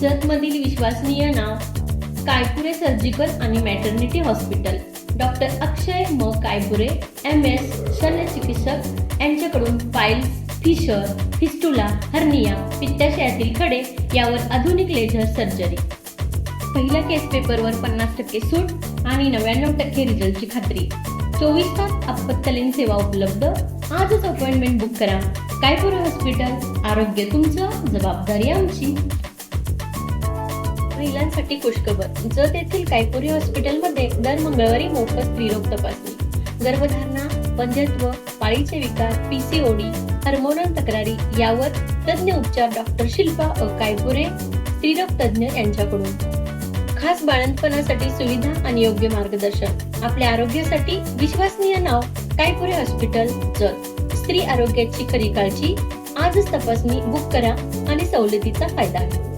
जतमधील विश्वसनीय नाव कायपुरे सर्जिकल आणि मॅटर्निटी हॉस्पिटल डॉक्टर अक्षय म. कायपुरे एम एस शल्यचिकित्सक यांच्याकडून फाईल्स फिशर फिस्टुला हर्निया पित्ताशयातील खडे यावर आधुनिक लेझर सर्जरी. पहिल्या केस पेपरवर पन्नास टक्के सूट आणि नव्याण्णव टक्के रिझल्टची खात्री. चोवीस तास आपत्कालीन सेवा उपलब्ध. आजच अपॉइंटमेंट बुक करा. कायपुरे हॉस्पिटल आरोग्य तुमचं जबाबदारी आमची. महिलांसाठी खुशखबर जत येथील कायपुरी हॉस्पिटलमध्ये दर मंगळवारी मोफत स्त्रीरोग तपासणी गर्भधारणा वंध्यत्व पाळीचे विकार पीसीओडी हार्मोनल तक्रारी यावर तज्ज्ञ उपचार डॉक्टर शिल्पा अ. कायपुरे स्त्रीरोग तज्ज्ञ यांच्याकडून. खास बाळंतपणासाठी सुविधा आणि योग्य मार्गदर्शन. आपल्या आरोग्यासाठी विश्वसनीय नाव कायपुरे हॉस्पिटल जत स्त्री आरोग्याची खरी काळजी. आजच तपासणी बुक करा आणि सवलतीचा फायदा घ्या.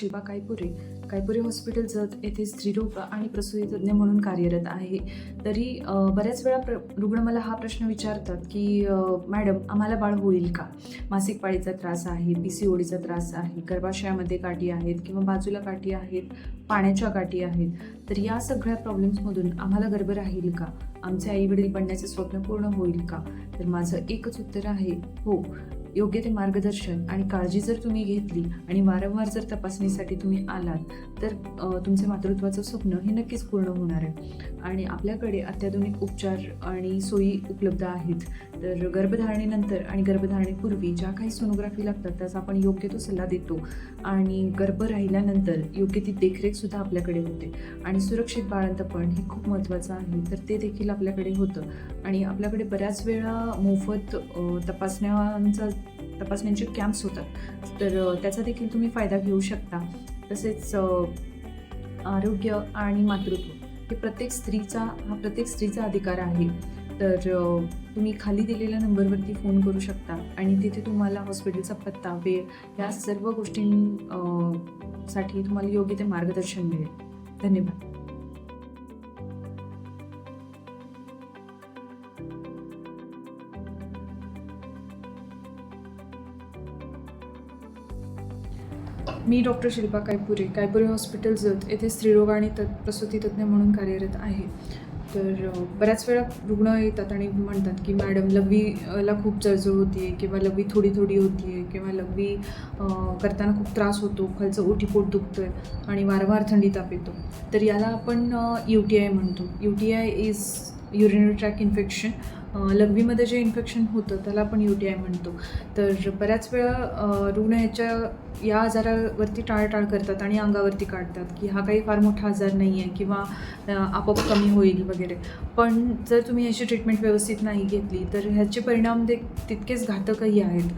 शिल्पा कायपुरे कायपुरी हॉस्पिटल जत येथे स्त्रीरोग आणि प्रसूती तज्ज्ञ म्हणून कार्यरत आहे. तरी बऱ्याच वेळा प्र रुग्ण मला हा प्रश्न विचारतात की मॅडम आम्हाला बाळ होईल का? मासिक पाळीचा त्रास आहे पी सी ओडीचा त्रास आहे गर्भाशयामध्ये काठी आहेत किंवा बाजूला काठी आहेत पाण्याच्या काठी आहेत. तर या सगळ्या प्रॉब्लेम्समधून आम्हाला गर्भ राहील का? आमचे आई वडील बनण्याचे स्वप्न पूर्ण होईल का? तर माझं एकच उत्तर आहे हो योग्य ते मार्गदर्शन आणि काळजी जर तुम्ही घेतली आणि वारंवार जर तपासणीसाठी तुम्ही आलात तर तुमचे मातृत्वाचं स्वप्न हे नक्कीच पूर्ण होणार आहे. आणि आपल्याकडे अत्याधुनिक उपचार आणि सोयी उपलब्ध आहेत. तर गर्भधारणेनंतर आणि गर्भधारणेपूर्वी ज्या काही सोनोग्राफी लागतात त्याचा आपण योग्य तो सल्ला देतो. आणि गर्भ राहिल्यानंतर योग्य ती देखरेखसुद्धा आपल्याकडे होते. आणि सुरक्षित बाळंतपण हे खूप महत्त्वाचं आहे. तर ते देखील आपल्याकडे होतं. आणि आपल्याकडे बऱ्याच वेळा मोफत तपासण्यांचा तपासण्यांचे कॅम्प्स होतात. तर त्याचा देखील तुम्ही फायदा घेऊ शकता. तसेच आरोग्य आणि मातृत्व हे प्रत्येक स्त्रीचा हा प्रत्येक स्त्रीचा अधिकार आहे. तर तुम्ही खाली दिलेल्या नंबरवरती फोन करू शकता आणि तिथे तुम्हाला हॉस्पिटलचा पत्ता वेळ या सर्व गोष्टीं साठी तुम्हाला योग्य ते मार्गदर्शन मिळेल. धन्यवाद. मी डॉक्टर शिल्पा कायपुरे कायपुरे हॉस्पिटल जत येथे स्त्रीरोग आणि तत् प्रसूती तज्ज्ञ म्हणून कार्यरत आहे. तर बऱ्याच वेळा रुग्ण येतात आणि म्हणतात की मॅडम लघवीला खूप जळजळ होती किंवा लघवी थोडी थोडी होती किंवा लघवी करताना खूप त्रास होतो खालचं ओटीपोट दुखतं आहे आणि वारंवार थंडी ताप येतो. तर याला आपण यू टी आय म्हणतो. U T I is urinary tract infection लघवीमध्ये जे इन्फेक्शन होतं त्याला आपण यू टी आय म्हणतो. तर बऱ्याच वेळा रुग्ण ह्याच्या या आजारावरती टाळटाळ करतात आणि अंगावरती काढतात की हा काही फार मोठा आजार नाही आहे किंवा आपोआप कमी होईल वगैरे. पण जर तुम्ही ह्याची ट्रीटमेंट व्यवस्थित नाही घेतली तर ह्याचे परिणाम दे तितकेच घातकही आहेत.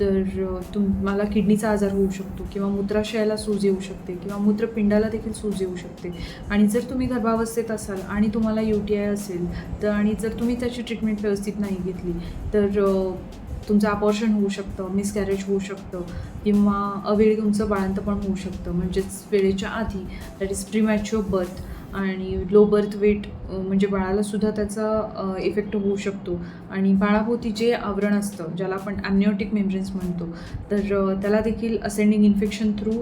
तर तुम्हाला किडनीचा आजार होऊ शकतो किंवा मूत्राशयाला सूज येऊ शकते किंवा मूत्रपिंडाला देखील सूज येऊ शकते. आणि जर तुम्ही गर्भावस्थेत असाल आणि तुम्हाला यू टी आय असेल तर आणि जर तुम्ही त्याची ट्रीटमेंट व्यवस्थित नाही घेतली तर तुमचं अपॉर्शन होऊ शकतं मिसकॅरेज होऊ शकतं किंवा अवेळी तुमचं बाळंतपण होऊ शकतं म्हणजेच वेळेच्या आधी दॅट इज प्रीमॅच्युअर बर्थ आणि लो बर्थ वेट म्हणजे बाळालासुद्धा त्याचा इफेक्ट होऊ शकतो. आणि बाळाभोवती जे आवरण असतं ज्याला आपण ॲम्निओटिक मेम्ब्रेन्स म्हणतो तर त्याला देखील असेंडिंग इन्फेक्शन थ्रू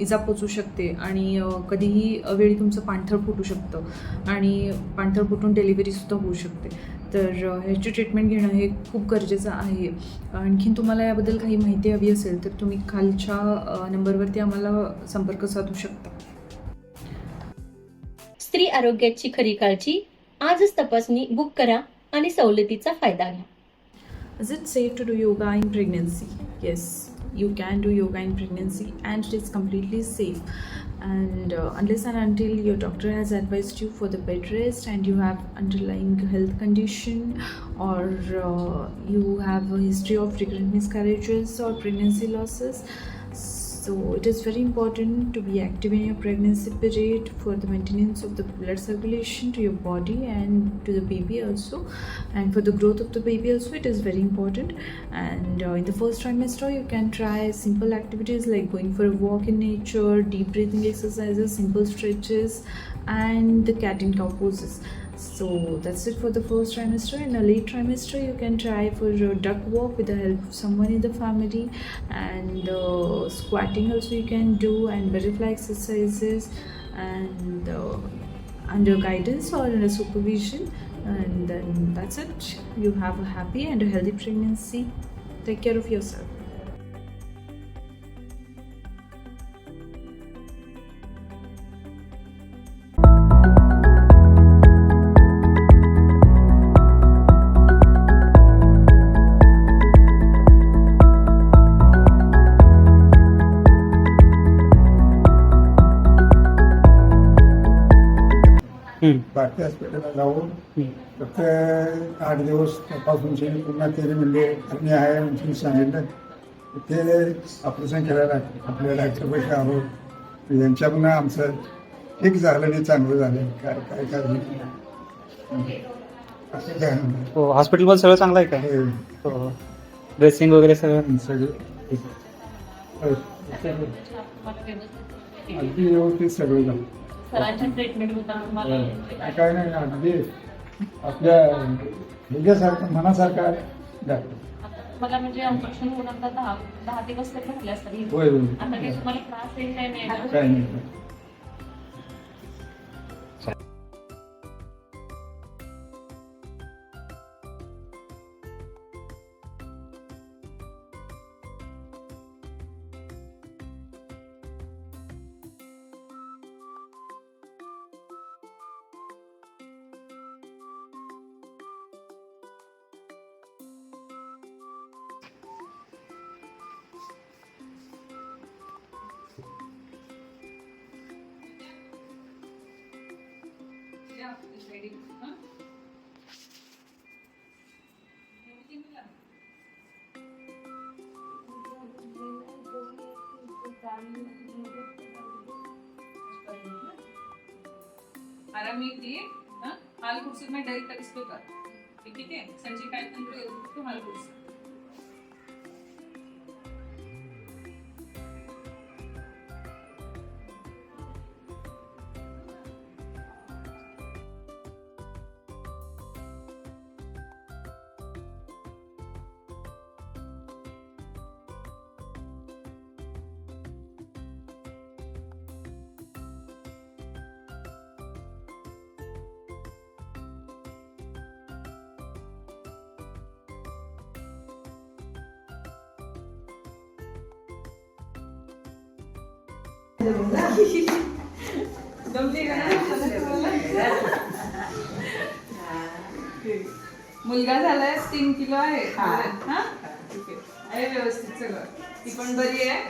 इजा पोचू शकते. आणि कधीही वेळी तुमचं पाणथळ फुटू शकतं. आणि पाणथळ फुटून डिलिव्हरीसुद्धा होऊ शकते. तर ह्याची ट्रीटमेंट घेणं हे खूप गरजेचं आहे. आणखीन तुम्हाला याबद्दल काही माहिती हवी असेल तर तुम्ही खालच्या नंबरवरती आम्हाला संपर्क साधू शकता. स्त्री आरोग्याची खरी काळजी आजच तपासणी बुक करा आणि सवलतीचा फायदा घ्या Is it safe to do yoga in pregnancy? Yes, you can do yoga in pregnancy and it is completely safe. And uh, unless and until your doctor has advised you for the bed rest and you have underlying health condition or uh, you have a history of recurrent miscarriages or pregnancy losses, so it is very important to be active in your pregnancy period for the maintenance of the blood circulation to your body and to the baby also. And for the growth of the baby also it is very important. And uh, in the first trimester you can try simple activities like going for a walk in nature deep breathing exercises simple stretches and the cat and cow poses so that's it for the first trimester. In a late trimester you can try for a duck walk with the help of someone in the family. And uh, squatting also you can do and butterfly exercises and uh, under guidance or under supervision. And then that's it. You have a happy and a healthy pregnancy. Take care of yourself बाकी हॉस्पिटलला जाऊन. फक्त आठ दिवस तपासून पुन्हा ते म्हणजे मी आहे म्हणून सांगितलं. ते ऑपरेशन करायला आपल्या डॉक्टर पैसे आलो यांच्याकडून आमचं ठीक झालं नाही चांगलं झालं. काय काय काय. हो हॉस्पिटलमध्ये सगळं चांगलं आहे काय हे. हो. ड्रेसिंग वगैरे सगळं? सगळं. अगदी व्यवस्थित सगळं झालं. ट्रीटमेंट काय नाही अगदी. आपल्या ह्याच्यासारखं मनासारखं आहे. डॉक्टर मला म्हणजे ऑपरेशन होऊन आता दहा दहा दिवस तरी झाले असतात आता काही तुम्हाला त्रास येईल काय नाही ना? काय नाही आराम येते हं? हाल कुर्सी में डर तक इसको कर ठीक है संजय काय तू हाल कुर्सी मुलगा झालाय तीन किलो आहे. आहे. व्यवस्थित सगळं. ती पण बरी आहे